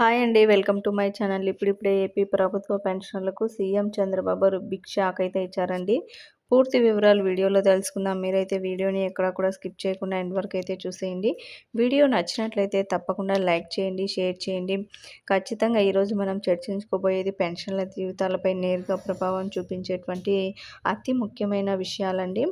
Hi అండి. Welcome to my channel. ఇప్పుడిప్పుడే AP ప్రభుత్వ పెన్షన్లకు సీఎం చంద్రబాబు బిగ్ షాక్ అయితే ఇచ్చారండి. పూర్తి వివరాలు వీడియోలో తెలుసుకుందాం. మీరైతే వీడియోని ఎక్కడ కూడా స్కిప్ చేయకుండా ఎండ్ వరకు అయితే చూసేయండి. వీడియో నచ్చినట్లయితే తప్పకుండా లైక్ చేయండి షేర్ చేయండి. ఖచ్చితంగా ఈరోజు మనం చర్చించుకోబోయేది పెన్షన్ల జీవితాలపై నేరుగా ప్రభావం చూపించేటువంటి అతి ముఖ్యమైన విషయాలండి.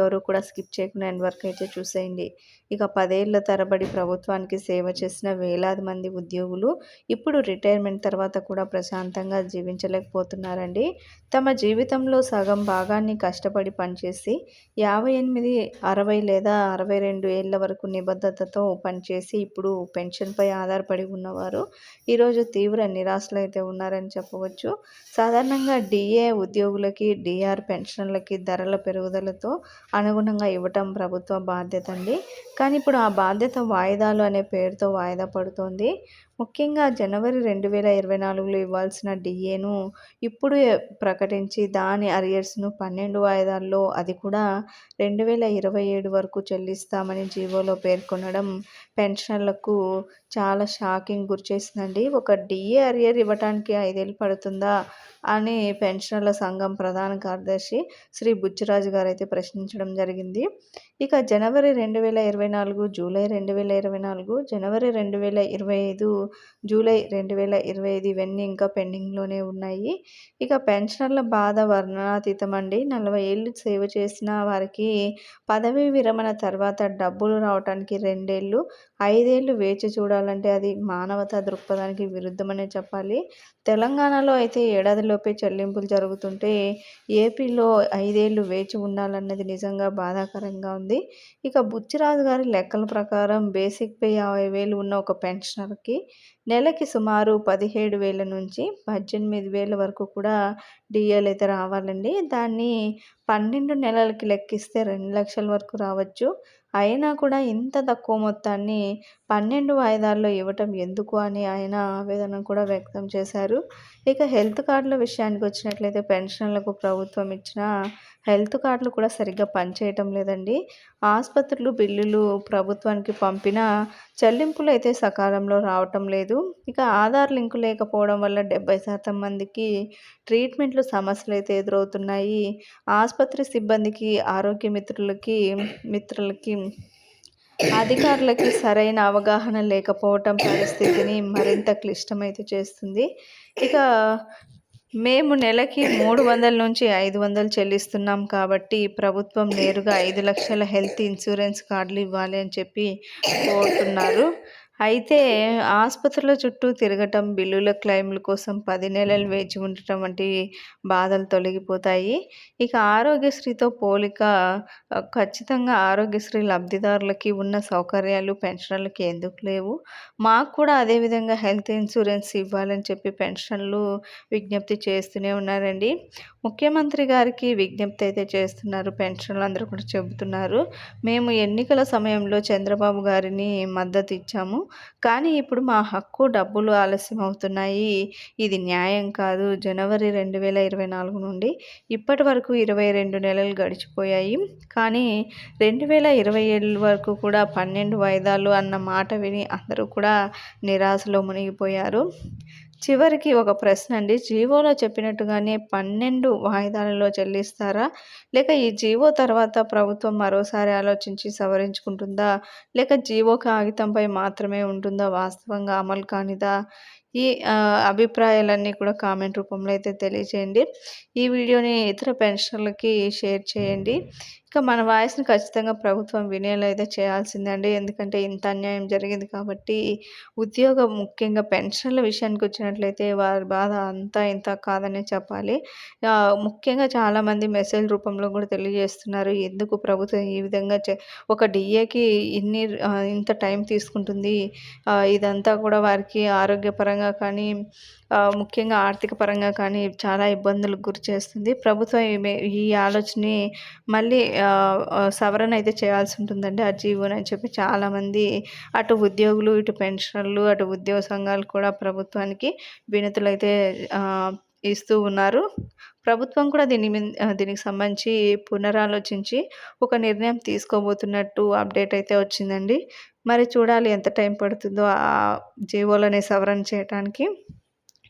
ఎవరు కూడా స్కిప్ చేయకుండా ఎండ్ వరకు అయితే చూసేయండి. ఇక పదేళ్ళ తరబడి ప్రభుత్వానికి సేవ చేసిన వేలాది మంది ఉద్యోగులు ఇప్పుడు రిటైర్మెంట్ తర్వాత కూడా ప్రశాంతంగా జీవించలేకపోతున్నారండి. తమ జీవితంలో సగం భాగాన్ని కష్ట కష్టపడి పనిచేసి యాభై ఎనిమిది అరవై లేదా అరవై రెండు ఏళ్ళ వరకు నిబద్ధతతో పనిచేసి ఇప్పుడు పెన్షన్పై ఆధారపడి ఉన్నవారు ఈరోజు తీవ్ర నిరాశలు అయితే ఉన్నారని చెప్పవచ్చు. సాధారణంగా డిఏ ఉద్యోగులకి డిఆర్ పెన్షన్లకి ధరల పెరుగుదలతో అనుగుణంగా ఇవ్వటం ప్రభుత్వ బాధ్యత అండి. కానీ ఇప్పుడు ఆ బాధ్యత వాయిదాలు అనే పేరుతో వాయిదా పడుతోంది. ముఖ్యంగా జనవరి రెండు వేల ఇరవై నాలుగులో ఇవ్వాల్సిన డిఏను ఇప్పుడు ప్రకటించి దాని అరియర్స్ను పన్నెండు వాయిదాల్లో అది కూడా రెండు వేల ఇరవై ఏడు వరకు చెల్లిస్తామని జీవోలో పేర్కొనడం పెన్షన్లకు చాలా షాకింగ్ గురిచేసిందండి ఒక డిఏ అరియర్ ఇవ్వటానికి ఐదేళ్ళు పడుతుందా? అని పెన్షనర్ల సంఘం ప్రధాన కార్యదర్శి శ్రీ బుచ్చిరాజు గారు అయితే ప్రశ్నించడం జరిగింది. ఇక జనవరి రెండు వేల ఇరవై నాలుగు జూలై రెండు వేల ఇరవై నాలుగు జనవరి రెండు వేల ఇరవై ఐదు జూలై రెండు వేల ఇరవై ఐదు ఇవన్నీ ఇంకా పెండింగ్లోనే ఉన్నాయి. ఇక పెన్షనర్ల బాధ వర్ణనాతీతం అండి నలభై ఏళ్ళు సేవ చేసిన వారికి పదవీ విరమణ తర్వాత డబ్బులు రావటానికి రెండేళ్ళు ఐదేళ్ళు వేచి చూడాలంటే అది మానవతా దృక్పథానికి విరుద్ధమనే చెప్పాలి. తెలంగాణలో అయితే ఏడాదిలో లోపే చెల్లింపులు జరుగుతుంటే ఏపీలో ఐదేళ్ళు వేచి ఉండాలన్నది నిజంగా బాధాకరంగా ఉంది. ఇక బుచ్చిరాజు గారి లెక్కల ప్రకారం బేసిక్ పే యాభై వేలు ఉన్న ఒక పెన్షనర్కి నెలకి సుమారు పదిహేడు వేల నుంచి పద్దెనిమిది వేల వరకు కూడా డిఎల్ అయితే రావాలండి. దాన్ని పన్నెండు నెలలకి లెక్కిస్తే రెండు లక్షల వరకు రావచ్చు. అయినా కూడా ఇంత తక్కువ మొత్తాన్ని పన్నెండు వాయిదాల్లో ఇవ్వటం ఎందుకు అని ఆయన ఆవేదన కూడా వ్యక్తం చేశారు. ఇక హెల్త్ కార్డుల విషయానికి వచ్చినట్లయితే పెన్షన్లకు ప్రభుత్వం ఇచ్చిన హెల్త్ కార్డులు కూడా సరిగ్గా పనిచేయటం లేదండి. ఆసుపత్రులు బిల్లులు ప్రభుత్వానికి పంపిన చెల్లింపులు అయితే సకాలంలో రావటం లేదు. ఇక ఆధార్ లింకు లేకపోవడం వల్ల డెబ్బై శాతం మందికి ట్రీట్మెంట్లు సమస్యలు అయితే ఎదురవుతున్నాయి. ఆసుపత్రి సిబ్బందికి ఆరోగ్య మిత్రులకి మిత్రులకి అధికారులకి సరైన అవగాహన లేకపోవటం పరిస్థితిని మరింత క్లిష్టమైతే చేస్తుంది. ఇక మేము నెలకి మూడు వందల నుంచి ఐదు వందలు చెల్లిస్తున్నాం కాబట్టి ప్రభుత్వం నేరుగా ఐదు లక్షల హెల్త్ ఇన్సూరెన్స్ కార్డులు ఇవ్వాలి అని చెప్పి కోరుతున్నారు. అయితే ఆసుపత్రుల చుట్టూ తిరగటం బిల్లుల క్లెయిమ్ల కోసం పది నెలలు వేచి ఉండటం వంటి బాధలు తొలగిపోతాయి. ఇక ఆరోగ్యశ్రీతో పోలిక ఖచ్చితంగా ఆరోగ్యశ్రీ లబ్ధిదారులకి ఉన్న సౌకర్యాలు పెన్షన్లకి ఎందుకు లేవు? మాకు కూడా అదేవిధంగా హెల్త్ ఇన్సూరెన్స్ ఇవ్వాలని చెప్పి పెన్షన్లు విజ్ఞప్తి చేస్తూనే ఉన్నారండి. ముఖ్యమంత్రి గారికి విజ్ఞప్తి అయితే చేస్తున్నారు. పెన్షన్లు అందరూ కూడా చెబుతున్నారు. మేము ఎన్నికల సమయంలో చంద్రబాబు గారిని మద్దతు ఇచ్చాము. కానీ ఇప్పుడు మా హక్కు డబ్బులు ఆలస్యం అవుతున్నాయి ఇది న్యాయం కాదు. జనవరి రెండు వేల ఇరవై నాలుగు నుండి ఇప్పటి వరకు ఇరవై రెండు నెలలు గడిచిపోయాయి. కానీ రెండు వేల ఇరవై ఏడు వరకు కూడా పన్నెండు వాయిదాలు అన్న మాట విని అందరూ కూడా నిరాశలో మునిగిపోయారు. చివరికి ఒక ప్రశ్న అండి జీవోలో చెప్పినట్టుగానే పన్నెండు వాయిదాలలో చెల్లిస్తారా? లేక ఈ జీవో తర్వాత ప్రభుత్వం మరోసారి ఆలోచించి సవరించుకుంటుందా? లేక జీవో కాగితంపై మాత్రమే ఉంటుందా? వాస్తవంగా అమలు కానిదా? ఈ అభిప్రాయాలన్నీ కూడా కామెంట్ రూపంలో అయితే తెలియజేయండి ఈ వీడియోని ఇతర పెన్షన్లకి షేర్ చేయండి. ఇంకా మన వాయిస్ని ఖచ్చితంగా ప్రభుత్వం వినేలా అయితే చేయాల్సిందండి. ఎందుకంటే ఇంత అన్యాయం జరిగింది కాబట్టి ఉద్యోగం ముఖ్యంగా పెన్షన్ల విషయానికి వచ్చినట్లయితే వారి బాధ అంతా ఇంత కాదనే చెప్పాలి. ముఖ్యంగా చాలామంది మెసేజ్ రూపంలో కూడా తెలియజేస్తున్నారు. ఎందుకు ప్రభుత్వం ఈ విధంగా ఒక డిఏకి ఇన్ని ఇంత టైం తీసుకుంటుంది. ఇదంతా కూడా వారికి ఆరోగ్యపరంగా కానీ ముఖ్యంగా ఆర్థిక పరంగా కానీ చాలా ఇబ్బందులకు గురి చేస్తుంది. ప్రభుత్వం ఈ ఆలోచనని మళ్ళీ సవరణ అయితే చేయాల్సి ఉంటుందండి ఆ జీవోని అని చెప్పి చాలామంది అటు ఉద్యోగులు ఇటు పెన్షనర్లు అటు ఉద్యోగ సంఘాలు కూడా ప్రభుత్వానికి వినతులు అయితే ఇస్తూ ఉన్నారు. ప్రభుత్వం కూడా దీని దీనికి సంబంధించి పునరాలోచించి ఒక నిర్ణయం తీసుకోబోతున్నట్టు అప్డేట్ అయితే వచ్చిందండి. మరి చూడాలి ఎంత టైం పడుతుందో ఆ జీవోలనే సవరణ చేయడానికి